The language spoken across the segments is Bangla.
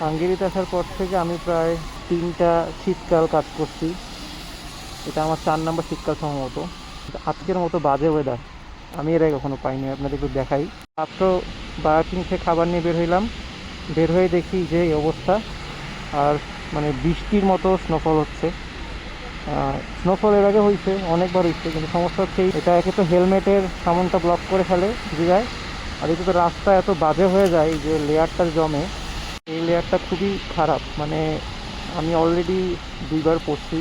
হাঙ্গেরিতে আসার পর থেকে আমি প্রায় তিনটা শীতকাল কাজ করছি। এটা আমার চার নাম্বার শীতকাল সম্ভবত। আজকের মতো বাজে ওয়েদার আমি এর আগে কখনো পাইনি, আপনাদের একটু দেখাই। মাত্র বায়োকিং থেকে খাবার নিয়ে বের হইলাম। বের হয়ে দেখি যে এই অবস্থা। আর মানে বৃষ্টির মতো স্নোফল হচ্ছে। স্নোফল এর আগে হয়েছে অনেকবার হয়েছে কিন্তু সমস্যা হচ্ছে এটা একে তো হেলমেটের সামনটা ব্লক করে ফেলে যায়। আর এতে তো রাস্তা এত বাজে হয়ে যায় যে লেয়ারটা জমে। লেয়ারটা খুবই খারাপ। মানে আমি অলরেডি দুইবার পড়ছি।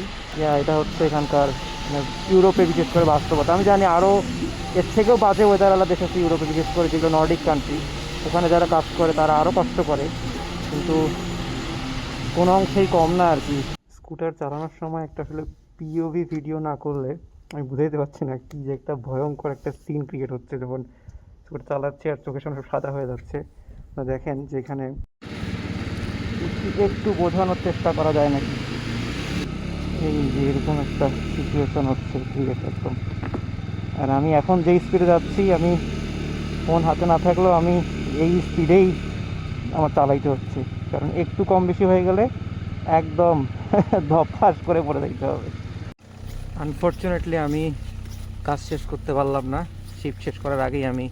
এটা হচ্ছে এখানকার মানে ইউরোপে বিশেষ করে বাস্তবতা। আমি জানি আরও এর থেকেও বাজে ওয়েদার আলাদা দেশ আছে ইউরোপে, বিশেষ করে যেগুলো নর্ডিক কান্ট্রি ওখানে যারা কাজ করে, তারা আরও কষ্ট করে। কিন্তু কোনো অংশেই কম না আর কি। স্কুটার চালানোর সময় একটা আসলে পিওভি ভিডিও না করলে আমি বুঝাইতে পারছি না কি যে একটা ভয়ঙ্কর একটা সিন ক্রিয়েট হচ্ছে। যখন স্কুটার চালাচ্ছে আর চোখের সামনে সব সাদা হয়ে যাচ্ছে। দেখেন যে এখানে একটু বোঝানোর চেষ্টা করা যায় নাকি? এই যে এরকম একটা সিচুয়েশন হচ্ছে, ঠিক আছে, একদম। আর আমি এখন যেই স্পিডে যাচ্ছি, আমি ফোন হাতে না থাকলেও আমি এই স্পিডেই আমার চালাইতে হচ্ছে। কারণ একটু কম বেশি হয়ে গেলে একদম ধপাস করে পড়ে দিতে হবে। আনফর্চুনেটলি আমি কাজ শেষ করতে পারলাম না। শিফট শেষ করার আগেই আমি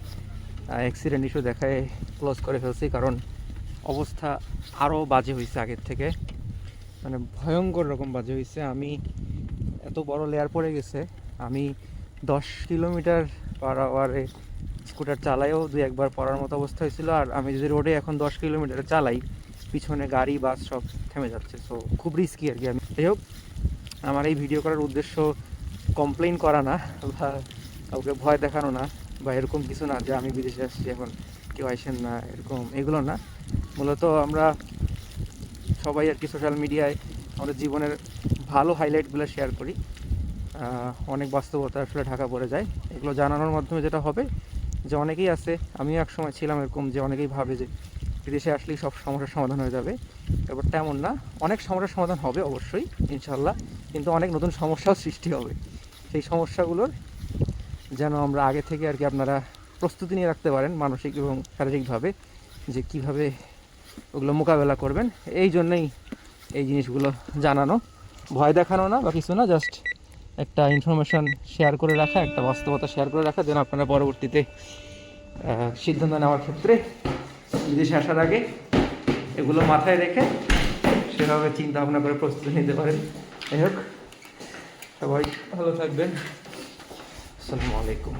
অ্যাক্সিডেন্ট ইস্যু দেখায় ক্লোজ করে ফেলছি। কারণ অবস্থা আরও বাজে হয়েছে আগের থেকে। মানে ভয়ঙ্কর রকম বাজে হয়েছে আমি এত বড় লেয়ার পড়ে গেছে। আমি দশ কিলোমিটার পার আওয়ারে স্কুটার চালাইও দুই একবার পড়ার মতো অবস্থা হয়েছিল। আর আমি যদি রোডে এখন দশ কিলোমিটারে চালাই, পিছনে গাড়ি বাস সব থেমে যাচ্ছে। সো খুব রিস্কি আর কি আমি। যাই হোক, আমার এই ভিডিও করার উদ্দেশ্য কমপ্লেন করা না বা কাউকে ভয় দেখানো না বা এরকম কিছু না যে আমি বিদেশে আসছি, এখন কেউ আসেন না, এরকম এগুলো না। মূলত আমরা সবাই আর কি সোশ্যাল মিডিয়ায় আমাদের জীবনের ভালো হাইলাইটগুলো শেয়ার করি। অনেক বাস্তবতা আসলে ঢাকা পড়ে যায়। এগুলো জানানোর মাধ্যমে যেটা হবে যে অনেকেই আছে, আমিও এক সময় ছিলাম এরকম যে অনেকেই ভাবে যে বিদেশে আসলেই সব সমস্যার সমাধান হয়ে যাবে। এবার তেমন না, অনেক সমস্যার সমাধান হবে অবশ্যই ইনশাল্লাহ কিন্তু অনেক নতুন সমস্যাও সৃষ্টি হবে। সেই সমস্যাগুলোর যেন আমরা আগে থেকে আর কি আপনারা প্রস্তুতি নিয়ে রাখতে পারেন মানসিক এবং শারীরিকভাবে যে কীভাবে ওগুলো মোকাবেলা করবেন। এই জন্যই এই জিনিসগুলো জানানো। ভয় দেখানো না, বা কিছু না জাস্ট একটা ইনফরমেশন শেয়ার করে রাখা, একটা বাস্তবতা শেয়ার করে রাখা, যেন আপনারা পরবর্তীতে সিদ্ধান্ত নেওয়ার ক্ষেত্রে বিদেশে আসার আগে এগুলো মাথায় রেখে সেভাবে চিন্তা ভাবনা করে প্রস্তুতি নিতে পারেন। যাই হোক, সবাই ভালো থাকবেন। আসসালামু আলাইকুম।